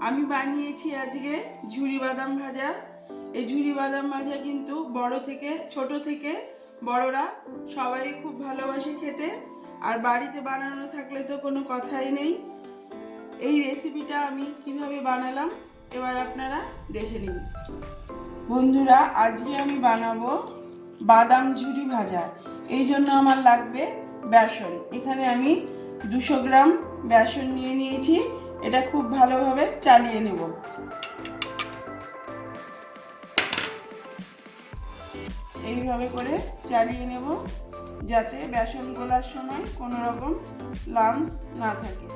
আমি বানিয়েছি আজকে ঝুরি বাদাম ভাজা। এই ঝুরি বাদাম ভাজা কিন্তু বড় থেকে, ছোট থেকে বড়রা সবাই খুব ভালোবাসে খেতে। আর বাড়িতে বানানো থাকলে তো কোনো কথাই নেই। এই রেসিপিটা আমি কীভাবে বানালাম, এবার আপনারা দেখে নিন। বন্ধুরা, আজকে আমি বানাবো বাদাম ঝুরি ভাজা। এই জন্য আমার লাগবে বেসন। এখানে আমি দুশো গ্রাম বেসন নিয়ে নিয়েছি। এটা খুব ভালোভাবে চালিয়ে নেব। এইভাবে করে চালিয়ে নেব যাতে বেসন গোলার সময় কোনো রকম লামস না থাকে।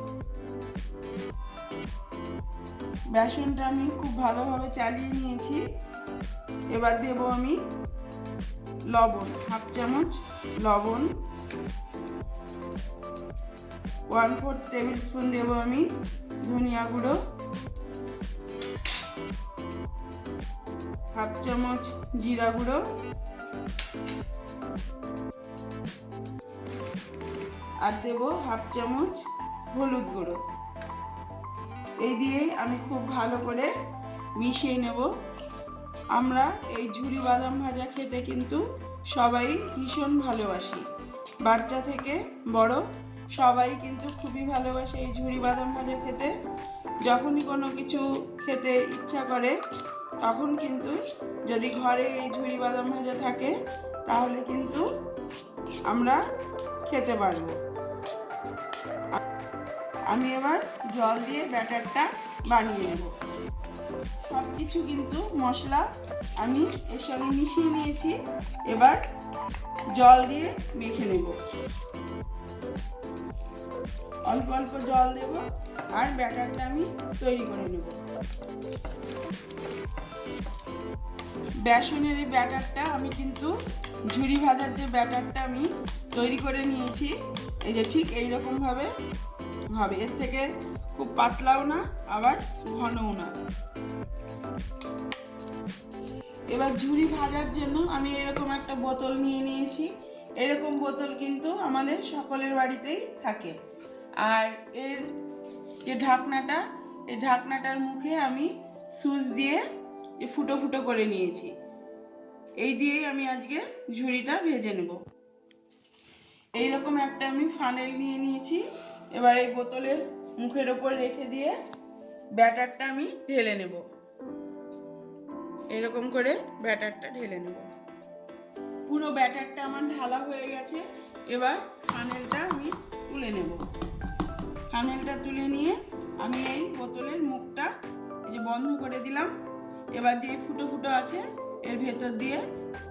বেসনটা আমি খুব ভালোভাবে চালিয়ে নিয়েছি। এবার দেব আমি লবণ, হাফ চামচ লবণ। ওয়ান ফোর টেবিল স্পুন দেব আমি, ধনিয়া গুঁড়ো, হাফ চামচ জিরা গুঁড়ো, আর দেব হাফ চামচ হলুদ গুঁড়ো। এই দিয়েই আমি খুব ভালো করে মিশিয়ে নেব। আমরা এই ঝুরি বাদাম ভাজা খেতে কিন্তু সবাই ভীষণ ভালোবাসি। বাচ্চা থেকে বড় সবাই কিন্তু খুবই ভালোবাসে এই ঝুড়ি বাদাম ভাজা খেতে। যখনই কোনো কিছু খেতে ইচ্ছা করে, তখন কিন্তু যদি ঘরে এই ঝুড়ি বাদাম ভাজা থাকে, তাহলে কিন্তু আমরা খেতে পারব। আমি এবার জল দিয়ে ব্যাটারটা বানিয়ে নেব। সব কিছু কিন্তু মশলা আমি এর সঙ্গে মিশিয়ে নিয়েছি। এবার জল দিয়ে মেখে নেব। অল্প অল্প জল দেব আর ব্যাটারটা আমি তৈরি করে নেব। বেসনের এই ব্যাটারটা আমি কিন্তু ঝুড়ি ভাজার যে ব্যাটারটা আমি তৈরি করে নিয়েছি, এই যে ঠিক এইরকমভাবে হবে। এর থেকে খুব পাতলাও না, আবার ঘনও না। এবার ঝুড়ি ভাজার জন্য আমি এরকম একটা বোতল নিয়ে নিয়েছি। এরকম বোতল কিন্তু আমাদের সকলের বাড়িতেই থাকে। আর এর যে ঢাকনাটা, এই ঢাকনাটার মুখে আমি সুচ দিয়ে ফুটো ফুটো করে নিয়েছি। এই দিয়েই আমি আজকে ঝুড়িটা ভেজে নেব। এইরকম একটা আমি ফানেল নিয়ে নিয়েছি। এবার এই বোতলের মুখের ওপর রেখে দিয়ে ব্যাটারটা আমি ঢেলে নেব। এরকম করে ব্যাটারটা ঢেলে নেব। পুরো ব্যাটারটা আমার ঢালা হয়ে গেছে। এবার ফানেলটা আমি তুলে নেব। ফানেলটা তুলে নিয়ে আমি এই বোতলের মুখটা যে বন্ধ করে দিলাম। এবার দিয়ে ফুটো ফুটো আছে, এর ভেতর দিয়ে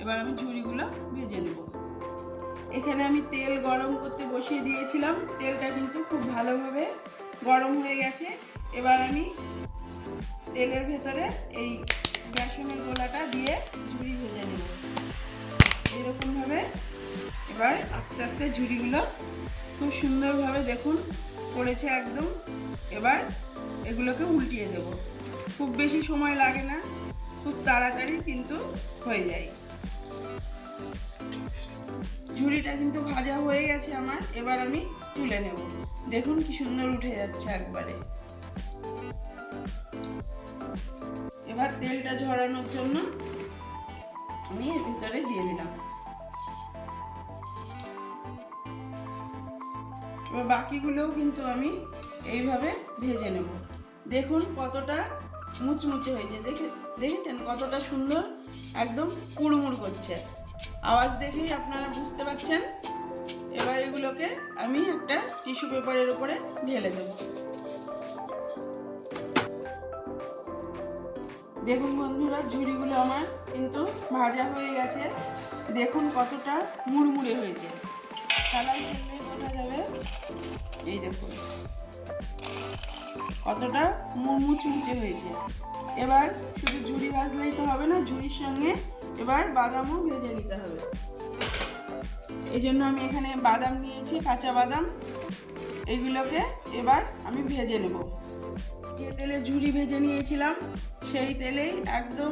এবার আমি ঝুড়িগুলো ভেজে নেব। এখানে আমি তেল গরম করতে বসিয়ে দিয়েছিলাম। তেলটা কিন্তু খুব ভালোভাবে গরম হয়ে গেছে। এবার আমি তেলের ভেতরে এই বেসনের গোলাটা দিয়ে ঝুড়ি ভেজে নেব। এরকমভাবে এবার আস্তে আস্তে ঝুড়িগুলো খুব সুন্দরভাবে দেখুন, পড়েছে একদম। এবার এগুলোকে উল্টিয়ে দেব। খুব বেশি সময় লাগে না, খুব তাড়াতাড়ি কিন্তু হয়ে যায়। ঝুড়িটা কিন্তু ভাজা হয়ে গেছে আমার, এবার আমি তুলে নেব। দেখুন কি সুন্দর উঠে যাচ্ছে একবারে। এবার তেলটা ঝরানোর জন্য আমি ভিতরে দিয়ে দিলাম। এবার বাকিগুলোও কিন্তু আমি এইভাবে ভেজে নেব। দেখুন কতটা মুচমুচে হয়েছে। দেখে দেখেছেন কতটা সুন্দর একদম কুড়মুড় করছে। আওয়াজ দেখেই আপনারা বুঝতে পারছেন। এবার এগুলোকে আমি একটা টিস্যু পেপারের উপরে ঢেলে দেব। দেখুন বন্ধুরা, ঝুড়িগুলো আমার কিন্তু ভাজা হয়ে গেছে। দেখুন কতটা মুড়মুড়ে হয়েছে। কালাই ফেললে বোঝা এই দেখুন। কতটা মুচমুচে হয়েছে। এবার শুধু ঝুড়ি ভাজলেই তো হবে না, ঝুড়ির সঙ্গে এবার বাদামও ভেজে নিতে হবে। এই জন্য আমি এখানে বাদাম নিয়েছি, কাঁচা বাদাম। এগুলোকে এবার আমি ভেজে নেব। যে তেলে ঝুড়ি ভেজে নিয়েছিলাম, সেই তেলেই একদম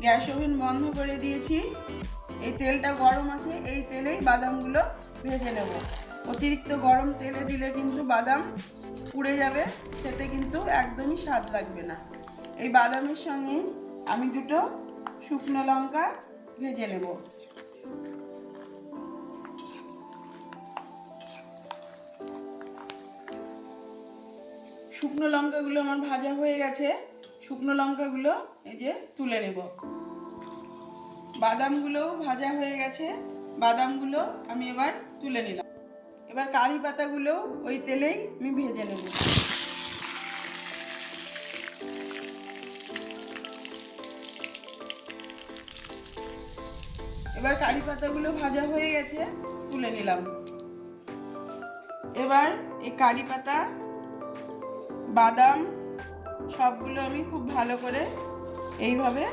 গ্যাস ওভেন বন্ধ করে দিয়েছি। এই তেলটা গরম আছে, এই তেলেই বাদামগুলো ভেজে নেব। অতিরিক্ত গরম তেলে দিলে কিন্তু বাদাম পুড়ে যাবে, খেতে কিন্তু একদমই স্বাদ লাগবে না। এই বাদামের সঙ্গে আমি দুটো শুকনো লঙ্কা ভেজে নেব। শুকনো লঙ্কাগুলো আমার ভাজা হয়ে গেছে, শুকনো লঙ্কাগুলো এই যে তুলে নেব। বাদামগুলোও ভাজা হয়ে গেছে। বাদামগুলো আমি এবার তুলে নিলাম। এবার কারি পাতাগুলো ওই তেলেই আমি ভেজে নেব। এবার কারি পাতাগুলো ভাজা হয়ে গেছে, তুলে নিলাম। এবার এই কারি পাতা, বাদাম সবগুলো আমি খুব ভালো করে এইভাবে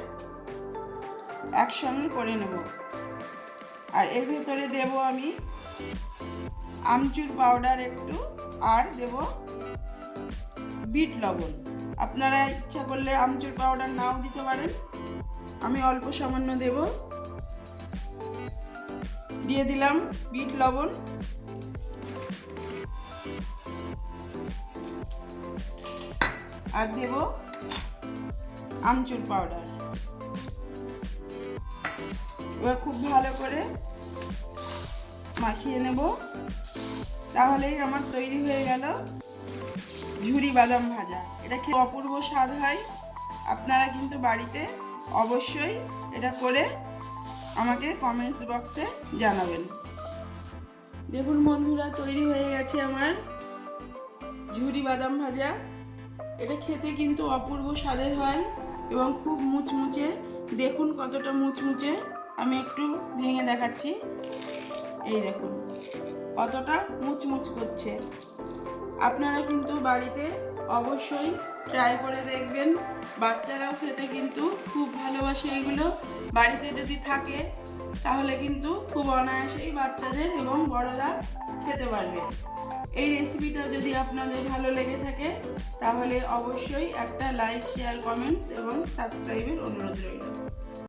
একসঙ্গে করে নেব। আর এর ভেতরে দেব আমি আমচুর পাউডার একটু, আর দেব বিট লবণ। আপনারা ইচ্ছা করলে আমচুর পাউডার নাও দিতে পারেন। আমি অল্প সামান্য দেব। দিয়ে দিলাম বিট লবণ। আর দেব আমচুর পাউডার এবার খুব ভালো করে মাখিয়ে নেব। তাহলেই আমার তৈরি হয়ে গেল ঝুরি বাদাম ভাজা। এটা খেয়ে অপূর্ব স্বাদ হয়। আপনারা কিন্তু বাড়িতে অবশ্যই এটা করে আমাকে কমেন্টস বক্সে জানাবেন। দেখুন বন্ধুরা, তৈরি হয়ে গেছে আমার ঝুরি বাদাম ভাজা। এটা খেতে কিন্তু অপূর্ব স্বাদের হয় এবং খুব মুচমুচে। দেখুন কতটা মুচমুচে। আমি একটু ভেঙে দেখাচ্ছি। এই দেখুন, কতটা মুচমুচ করছে। আপনারা কিন্তু বাড়িতে অবশ্যই ট্রাই করে দেখবেন। বাচ্চারাও খেতে কিন্তু খুব ভালোবাসে এগুলো। বাড়িতে যদি থাকে, তাহলে কিন্তু খুব অনায়াসেই বাচ্চাদের এবং বড়রা খেতে পারবে। এই রেসিপিটা যদি আপনাদের ভালো লেগে থাকে, তাহলে অবশ্যই একটা লাইক শেয়ার কমেন্টস এবং সাবস্ক্রাইবের অনুরোধ রইল।